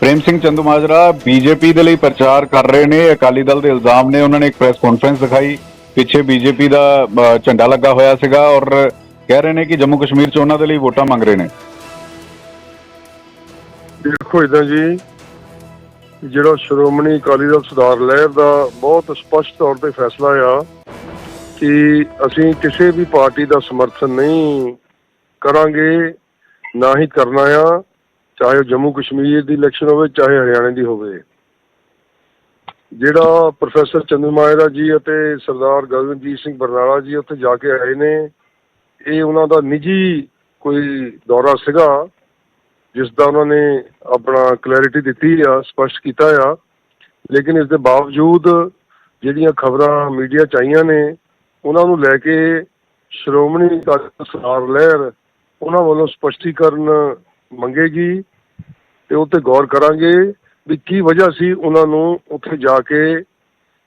Prem Singh Chandumajra BJP ਦੇ ਲਈ ਪ੍ਰਚਾਰ ਕਰ ਰਹੇ ਨੇ। ਅਕਾਲੀ ਦਲ ਦੇ ਇਲਜ਼ਾਮ ਨੇ ਉਹਨਾਂ ਨੇ ਇੱਕ ਪ੍ਰੈਸ ਕਾਨਫਰੰਸ ਦਿਖਾਈ। ਪਿੱਛੇ ਬੀਜੇਪੀ ਦਾ ਝੰਡਾ ਲੱਗਾ ਹੋਇਆ ਸੀਗਾ ਔਰ ਕਹਿ ਰਹੇ ਨੇ ਕਿ ਜੰਮੂ ਕਸ਼ਮੀਰ 'ਚ ਉਹਨਾਂ ਦੇ ਲਈ ਵੋਟਾਂ ਮੰਗ ਰਹੇ ਨੇ। ਦੇਖੋ ਇਦਾਂ ਜੀ, ਜਿਹੜਾ ਸ਼੍ਰੋਮਣੀ ਅਕਾਲੀ ਦਲ ਸੁਧਾਰ ਲਹਿਰ ਦਾ ਬਹੁਤ ਸਪਸ਼ਟ ਤੌਰ ਤੇ ਫੈਸਲਾ ਆ ਕਿ ਅਸੀਂ ਕਿਸੇ ਵੀ ਪਾਰਟੀ ਦਾ ਸਮਰਥਨ ਨਹੀਂ ਕਰਾਂਗੇ, ਨਾ ਹੀ ਕਰਨਾ ਆ। ਚਾਹੇ ਉਹ ਜੰਮੂ ਕਸ਼ਮੀਰ ਦੀ ਇਲੈਕਸ਼ਨ ਹੋਵੇ, ਚਾਹੇ ਹਰਿਆਣੇ ਦੀ ਹੋਵੇ। ਜਿਹੜਾ ਪ੍ਰੋਫੈਸਰ ਚੰਦੂਮਾਜਰਾ ਜੀ ਅਤੇ ਸਰਦਾਰ ਗਗਨਜੀਤ ਸਿੰਘ ਬਰਨਾਲਾ ਜੀ ਉੱਥੇ ਜਾ ਕੇ ਆਏ ਨੇ, ਇਹ ਉਹਨਾਂ ਦਾ ਨਿੱਜੀ ਕੋਈ ਦੌਰਾ ਸੀਗਾ ਜਿਸ ਦਾ ਉਹਨਾਂ ਨੇ ਆਪਣਾ ਕਲੈਰਿਟੀ ਦਿੱਤੀ ਆ, ਸਪਸ਼ਟ ਕੀਤਾ ਆ। ਲੇਕਿਨ ਇਸ ਦੇ ਬਾਵਜੂਦ ਜਿਹੜੀਆਂ ਖਬਰਾਂ ਮੀਡੀਆ ਚ ਆਈਆਂ ਨੇ, ਉਹਨਾਂ ਨੂੰ ਲੈ ਕੇ ਸ਼੍ਰੋਮਣੀ ਅਕਾਲੀ ਦਲ ਸਰਕਾਰ ਲਹਿਰ ਉਹਨਾਂ ਵੱਲੋਂ ਸਪਸ਼ਟੀਕਰਨ ਮੰਗੇਗੀ ਤੇ ਉਹ ਤੇ ਗੌਰ ਕਰਾਂਗੇ ਵੀ ਕੀ ਵਜ੍ਹਾ ਸੀ ਉਹਨਾਂ ਨੂੰ ਉੱਥੇ ਜਾ ਕੇ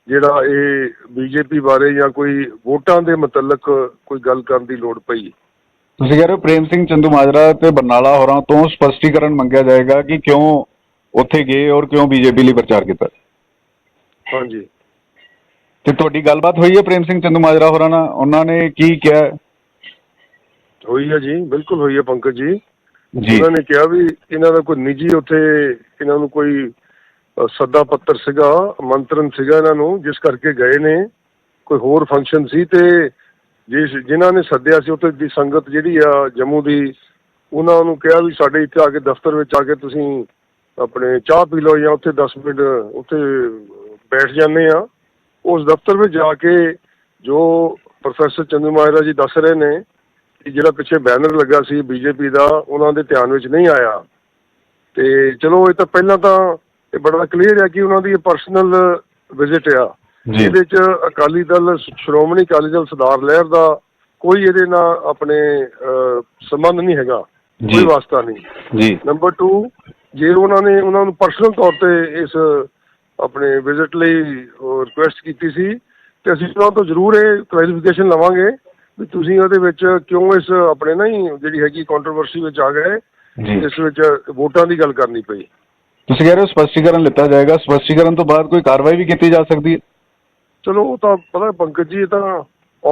ਜਿਹੜਾ ਇਹ ਬੀਜੇਪੀ ਬਾਰੇ ਜਾਂ ਕੋਈ ਵੋਟਾਂ ਦੇ ਮੁਤਲਕ ਕੋਈ ਗੱਲ ਕਰਨ ਦੀ ਲੋੜ ਪਈ। ਤੁਸੀਂ ਕਹਿ ਰਹੇ ਹੋ ਪ੍ਰੇਮ ਸਿੰਘ ਚੰਦੂਮਾਜਰਾ ਤੇ ਬਰਨਾਲਾ ਹੋਰਾਂ ਤੋਂ ਸਪਸ਼ਟੀਕਰਨ ਮੰਗਿਆ ਜਾਏਗਾ ਕਿ ਕਿਉਂ ਉੱਥੇ ਗਏ ਔਰ ਕਿਉਂ ਬੀਜੇਪੀ ਲਈ ਪ੍ਰਚਾਰ ਕੀਤਾ? ਹਾਂਜੀ। ਤੇ ਤੁਹਾਡੀ ਗੱਲਬਾਤ ਹੋਈ ਹੈ ਪ੍ਰੇਮ ਸਿੰਘ ਚੰਦੂਮਾਜਰਾ ਹੋਰਾਂ ਨਾਲ? ਉਹਨਾਂ ਨੇ ਕੀ ਕਿਹਾ? ਹੋਈ ਹੈ ਜੀ ਬਿਲਕੁਲ ਹੋਈ ਹੈ ਪੰਕਜ ਜੀ। ਜੀ। ਉਹਨਾਂ ਨੇ ਕਿਹਾ ਵੀ ਇਹਨਾਂ ਦਾ ਕੋਈ ਨਿੱਜੀ ਉੱਥੇ ਇਹਨਾਂ ਨੂੰ ਕੋਈ ਸੱਦਾ ਪੱਤਰ ਸੀਗਾ ਮੰਤਰਨ ਸੀਗਾ ਇਹਨਾਂ ਨੂੰ, ਜਿਸ ਕਰਕੇ ਗਏ ਨੇ। ਕੋਈ ਹੋਰ ਫੰਕਸ਼ਨ ਸੀ ਤੇ ਜਿਸ, ਜਿਨ੍ਹਾਂ ਨੇ ਸੱਦਿਆ ਸੀ ਉੱਥੇ ਦੀ ਸੰਗਤ ਜਿਹੜੀ ਆ ਜੰਮੂ ਦੀ, ਉਹਨਾਂ ਨੂੰ ਕਿਹਾ ਵੀ ਸਾਡੇ ਇੱਥੇ ਆ ਕੇ ਦਫ਼ਤਰ ਵਿੱਚ ਆ ਕੇ ਤੁਸੀਂ ਆਪਣੇ ਚਾਹ ਪੀ ਲਓ ਜਾਂ ਉੱਥੇ 10 ਮਿੰਟ ਉੱਥੇ ਬੈਠ ਜਾਂਦੇ ਆ। ਉਸ ਦਫ਼ਤਰ ਵਿੱਚ ਜਾ ਕੇ ਜੋ ਪ੍ਰੋਫੈਸਰ ਚੰਦੂ ਮਹਾਰਾਜ ਜੀ ਦੱਸ ਰਹੇ ਨੇ ਜਿਹੜਾ ਪਿੱਛੇ ਬੈਨਰ ਲੱਗਾ ਸੀ ਬੀਜੇਪੀ ਦਾ ਉਹਨਾਂ ਦੇ ਧਿਆਨ ਵਿੱਚ ਨਹੀਂ ਆਇਆ। ਤੇ ਚਲੋ ਇਹ ਤਾਂ ਪਹਿਲਾਂ ਤਾਂ ਇਹ ਬੜਾ ਕਲੀਅਰ ਹੈ ਕਿ ਉਹਨਾਂ ਦੀ ਪਰਸਨਲ ਵਿਜ਼ਿਟ ਆ। ਇਹਦੇ ਚ ਅਕਾਲੀ ਦਲ ਸ਼੍ਰੋਮਣੀ ਅਕਾਲੀ ਦਲ ਸਰਦਾਰ ਲਹਿਰ ਦਾ ਕੋਈ ਇਹਦੇ ਨਾਲ ਆਪਣੇ ਸੰਬੰਧ ਨਹੀਂ ਹੈਗਾ। ਕੋਈ ਵਾਸਤਾ ਨਹੀਂ। ਜੀ। ਨੰਬਰ 2 ਜੇ ਉਹਨਾਂ ਨੇ ਉਹਨਾਂ ਨੂੰ ਪਰਸਨਲ ਤੌਰ ਤੇ ਇਸ ਆਪਣੇ ਵਿਜ਼ਿਟ ਲਈ ਰਿਕੁਐਸਟ ਕੀਤੀ ਸੀ ਤੇ ਅਸੀਂ ਉਹਨਾਂ ਤੋਂ ਜ਼ਰੂਰ ਇਹ ਕਲੈਰੀਫਿਕੇਸ਼ਨ ਲਵਾਂਗੇ। ਵੀ ਤੁਸੀਂ ਉਹਦੇ ਵਿੱਚ ਕਿਉਂ ਇਸ ਆਪਣੇ ਨਾ ਹੀ ਜਿਹੜੀ ਹੈਗੀ ਕੰਟਰੋਵਰਸੀ ਵਿੱਚ ਆ ਗਏ ਜੀ। ਇਸ ਵਿੱਚ ਵੋਟਾਂ ਦੀ ਗੱਲ ਕਰਨੀ ਪਈ। ਤੁਸੀਂ ਕਹਿ ਰਹੇ ਹੋ ਸਪਸ਼ਟੀਕਰਨ ਲਿੱਤਾ ਜਾਏਗਾ ਸਪਸ਼ਟੀਕਰਨ ਤੋਂ ਬਾਅਦ ਕੋਈ ਕਾਰਵਾਈ ਵੀ ਕੀਤੀ ਜਾ ਸਕਦੀ ਹੈ? ਚਲੋ ਉਹ ਤਾਂ ਪਤਾ ਪੰਕਜ ਜੀ ਇਹ ਤਾਂ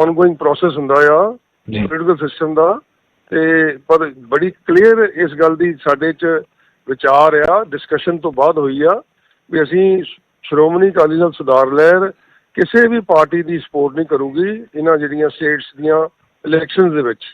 ਆਨਗੋਇੰਗ ਪ੍ਰੋਸੈਸ ਹੁੰਦਾ ਆ ਪੋਲੀਟੀਕਲ ਸਿਸਟਮ ਦਾ। ਤੇ ਪਰ ਬੜੀ ਕਲੀਅਰ ਇਸ ਗੱਲ ਦੀ ਸਾਡੇ ਚ ਵਿਚਾਰ ਆ ਡਿਸਕਸ਼ਨ ਤੋਂ ਬਾਅਦ ਹੋਈ ਆ ਵੀ ਅਸੀਂ ਸ਼੍ਰੋਮਣੀ ਅਕਾਲੀ ਦਲ ਸੁਧਾਰ ਲਹਿਰ ਕਿਸੇ ਵੀ ਪਾਰਟੀ ਦੀ ਸਪੋਰਟ ਨਹੀਂ ਕਰੂਗੀ ਇਹਨਾਂ ਜਿਹੜੀਆਂ ਸਟੇਟਸ ਦੀਆਂ ਇਲੈਕਸ਼ਨਸ ਦੇ ਵਿੱਚ।